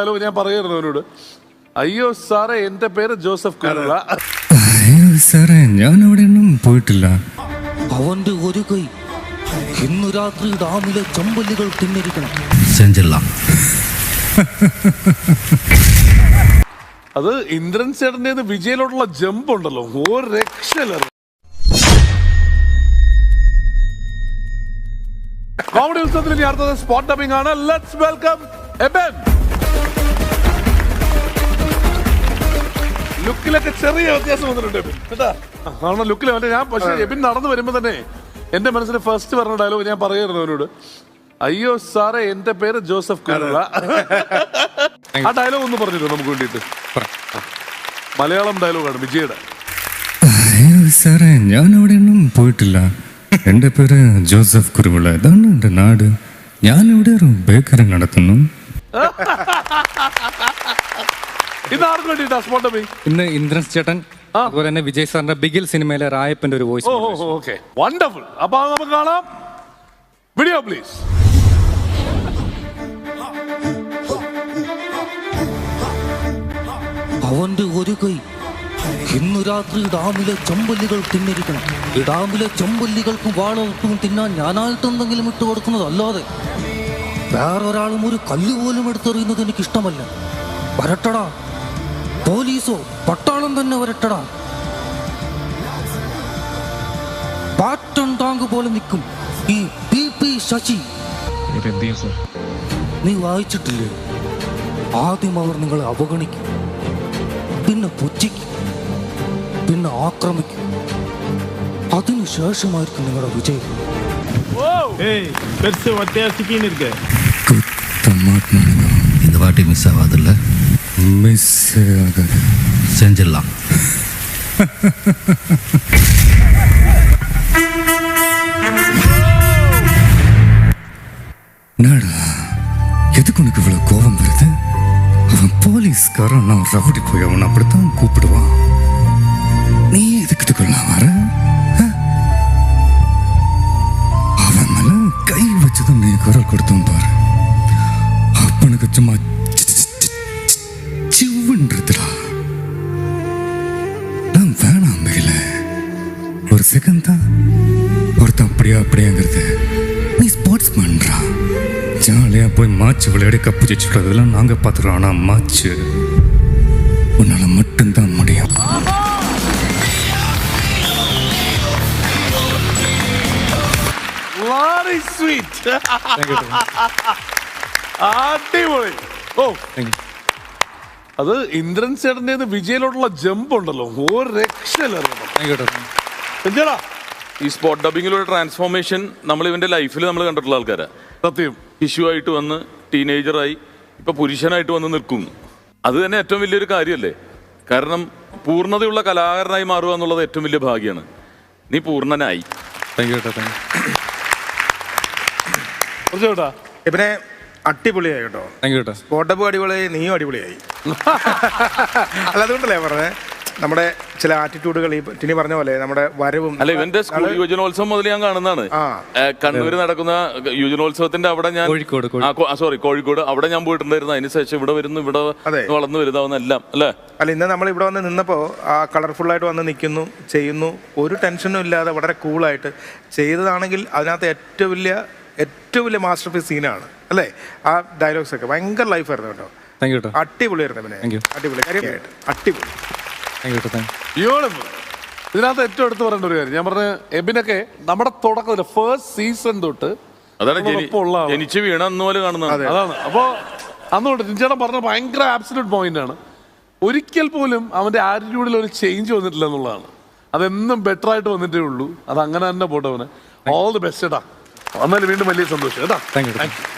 Hello ഞാൻ പറയായിരുന്നു അവനോട്. അയ്യോ സാറേ എന്റെ പേര് ജോസഫ് അയ്യോ സാറേ ഞാൻ അവിടെ ഒന്നും പോയിട്ടില്ല. അവന്റെ ഒരു കൈ ഇന്ന് രാത്രി ഡാമിലെ ചമ്പല്ലുകൾ തിന്നിരിക്കണം. അത് ഇന്ദ്രൻ ചേട്ടന്റെ വിജയിലോട്ടുള്ള ജമ്പ് ഉണ്ടല്ലോ. ഒരു രക്ഷയില്ല കോമഡി ഉത്സവത്തിൽ ഇനി അടുത്തത് സ്പോട്ട് ഡബിംഗ് ആണ്. ലെറ്റ്സ് വെൽക്കം എബൻ ലുക്കിലൊക്കെ ചെറിയ വ്യത്യാസം വന്നിട്ടുണ്ട്. എബിൻ കേട്ടാ? കാരണം ലുക്കിൽ മറ്റേ ഞാൻ പക്ഷെ എബിൻ നടന്നു വരുമ്പോ തന്നെ എന്റെ മനസ്സിൽ ഫസ്റ്റ് പറഞ്ഞ ഡയലോഗ് ഞാൻ പറയായിരുന്നു അവനോട്. അയ്യോ സാറേ എന്റെ പേര് ജോസഫ് കുരുള ആ ഡയലോഗ് ഒന്ന് പറഞ്ഞിരുന്നു നമുക്ക് വേണ്ടിയിട്ട്? മലയാളം ഡയലോഗാണ് വിജയുടെ. അയ്യോ സാറേ ഞാൻ അവിടെ ഒന്നും പോയിട്ടില്ല. എന്റെ പേര് ജോസഫ് കുരുവിള ഇതാണ് എന്റെ നാട്. ഞാൻ ഇവിടെ ഒരു ബേക്കറി നടത്തുന്നു. ഇത് ആർക്ക് വേണ്ടിയിട്ടാ സ്പോട്ട് ഇന്ന് ഇന്ദ്രൻസ് ചേട്ടൻ അതുപോലെ തന്നെ വിജയ് സാറിന്റെ ബിഗിൽ സിനിമയിലെ റായപ്പന്റെ ഒരു വോയിസ് ഓക്കെ. വണ്ടർഫുൾ അപ്പൊ നമുക്ക് കാണാം. വീഡിയോ പ്ലീസ് അവന്റെ ഒരു കൈ. ഇന്നു രാത്രി ഡാമിലെ ചമ്പല്ലികൾ തിന്നിരിക്കണം. ഈ ഡാമിലെ ചമ്പല്ലികൾക്കും വാളർക്കും തിന്നാൻ ഞാനായിട്ട് എന്തെങ്കിലും ഇട്ട് കൊടുക്കുന്നത് അല്ലാതെ വേറൊരാളും ഒരു കല്ല് പോലും എടുത്തെറിയുന്നത് എനിക്കിഷ്ടമല്ല. വരട്ടടാ. പോലീസോ പട്ടാളം തന്നെ വരട്ടടാ പാറ്റൺ ടാങ്ക് പോലെ നിൽക്കും ഈ പി പി ശശി നീ വായിച്ചിട്ടില്ലേ ആദ്യം അവർ നിങ്ങളെ അവഗണിക്കും പിന്നെ പുച്ഛിക്കും പിന്നെ ആക്രമിക്കും അതിനുശേഷമായിരിക്കും നിങ്ങളുടെ വിജയം ஏய் பெருசு ஒத்தையா சிக்கின்னு இருக்கு കുത്തമാത്മാനോ இந்த வாட்டி மிஸ் ஆகாதுல்ல மிஸ் ஆகாது செஞ்சிடலாம். நாடா எதுக்கு உனக்கு இவ்வளவு கோபம் வருது? அவன் போலீஸ்காரன் நான் ரவுடி போய் அவன் அப்படித்தான் கூப்பிடுவான். நீ எதுக்கு இதுக்குள்ள வர? அவன் மேல கை வச்சதும் நீ குரல் கொடுத்தோம் பாரு. அப்பனுக்கு சும்மா வென்றுதுடா நான் வேணாம் மகிழ ஒரு செகண்ட் தான். ஒருத்தன் அப்படியா அப்படியாங்கிறது. நீ ஸ்போர்ட்ஸ் மேன்ரா ஜாலியாக போய் மாச்சு விளையாடி கப்பு ஜெயிச்சுக்கிறதுலாம் நாங்கள் பார்த்துக்கிறோம் ஆனால் மாச்சு உன்னால் மட்டும்தான் முடியும். Very sweet. Thank you. Thank you. അത് ഇന്ദ്രൻ ചേട്ടന്റെ വിജയിലോട്ടുള്ള ജമ്പ് ഉണ്ടല്ലോ. ഒരു രക്ഷയില്ല എന്തേടാ ഈ സ്പോട്ട് ഡബിങ്ങിലൂടെ ട്രാൻസ്ഫോർമേഷൻ നമ്മൾ ഇവന്റെ ലൈഫിൽ നമ്മൾ കണ്ടിട്ടുള്ള ആൾക്കാരാ. സത്യം. ശിശുവായിട്ട് വന്ന് ടീനേജറായി ഇപ്പൊ പുരുഷനായിട്ട് വന്ന് നിൽക്കും അത് തന്നെ ഏറ്റവും വലിയൊരു കാര്യമല്ലേ കാരണം പൂർണതയുള്ള കലാകാരനായി മാറുക എന്നുള്ളത് ഏറ്റവും വലിയ ഭാഗ്യമാണ് നീ പൂർണനായി. താങ്ക് യു ചേട്ടാ ഇവനെ അടിപൊളിയായി കേട്ടോ. താങ്ക് യു കേട്ടോ കോട്ടപ്പ് അടിപൊളിയായി നീയും അടിപൊളിയായി. അല്ല അതുകൊണ്ടല്ലേ പറഞ്ഞത് നമ്മുടെ ചില ആറ്റിറ്റ്യൂഡുകൾ ഈ ടിനി പറഞ്ഞ പോലെ നമ്മുടെ വരവും അല്ല ഇവന്റെ സ്കൂൾ യുവജനോത്സവം മുതൽ ഞാൻ കാണുന്നതാണ്. ആ. കണ്ണൂർ നടക്കുന്ന യുവജനോത്സവത്തിന്റെ അവിടെ ഞാൻ കോഴിക്കോട്, കോഴിക്കോട്. സോറി കോഴിക്കോട്. അവിടെ ഞാൻ പോയിട്ടുണ്ടായിരുന്നു. അതിനുശേഷം ഇവിടെ വരുന്നു ഇവിടെ അതെ. വളർന്നു വലുതാവുന്ന എല്ലാം അല്ലേ? അല്ല ഇന്ന് നമ്മൾ ഇവിടെ വന്ന് നിന്നപ്പോൾ ആ കളർഫുൾ ആയിട്ട് വന്ന് നിൽക്കുന്നു ചെയ്യുന്നു. ഒരു ടെൻഷനും ഇല്ലാതെ വളരെ കൂളായിട്ട് ചെയ്തതാണെങ്കിൽ അതിനകത്ത് ഏറ്റവും വലിയ ഏറ്റവും വലിയ മാസ്റ്റർ പീസ് സീനാണ്. അല്ലേ? ആ ഡയലോഗ്സ് ഒക്കെ ഭയങ്കര ലൈഫായിരുന്നു കേട്ടോ. താങ്ക് യു കേട്ടോ അടിപൊളിയായിരുന്നു പിന്നെ. അടിപൊളി. കാര്യമായിട്ട് അടിപൊളി. താങ്ക് യു കേട്ടോ ഇതിനകത്ത് ഏറ്റവും എടുത്ത് പറയേണ്ട ഒരു കാര്യം. ഞാൻ പറഞ്ഞ എബിനൊക്കെ നമ്മുടെ തുടക്കത്തിൽ ഫസ്റ്റ് സീസൺ തൊട്ട് അതാണ് ജനിച്ച് വീണ അന്ന് പോലെ കാണുന്നതാണ്. അതാണ്. അപ്പോൾ അന്നുകൊണ്ട് ജിഞ്ചേട്ടൻ പറഞ്ഞ ഭയങ്കര ആബ്സലൂട്ട് പോയിന്റ് ആണ്. ഒരിക്കൽ പോലും അവന്റെ ആറ്റിറ്റ്യൂഡിൽ ഒരു ചേഞ്ച് വന്നിട്ടില്ല എന്നുള്ളതാണ്. അതെന്നും ബെറ്റർ ആയിട്ട് വന്നിട്ടേ ഉള്ളൂ. അത് അങ്ങനെ തന്നെ പോട്ടെ അവന്. ഓൾ ദി ബെസ്റ്റ് കേട്ടാ എന്നാലും വീണ്ടും വലിയ സന്തോഷം. കേട്ടാ? Thank you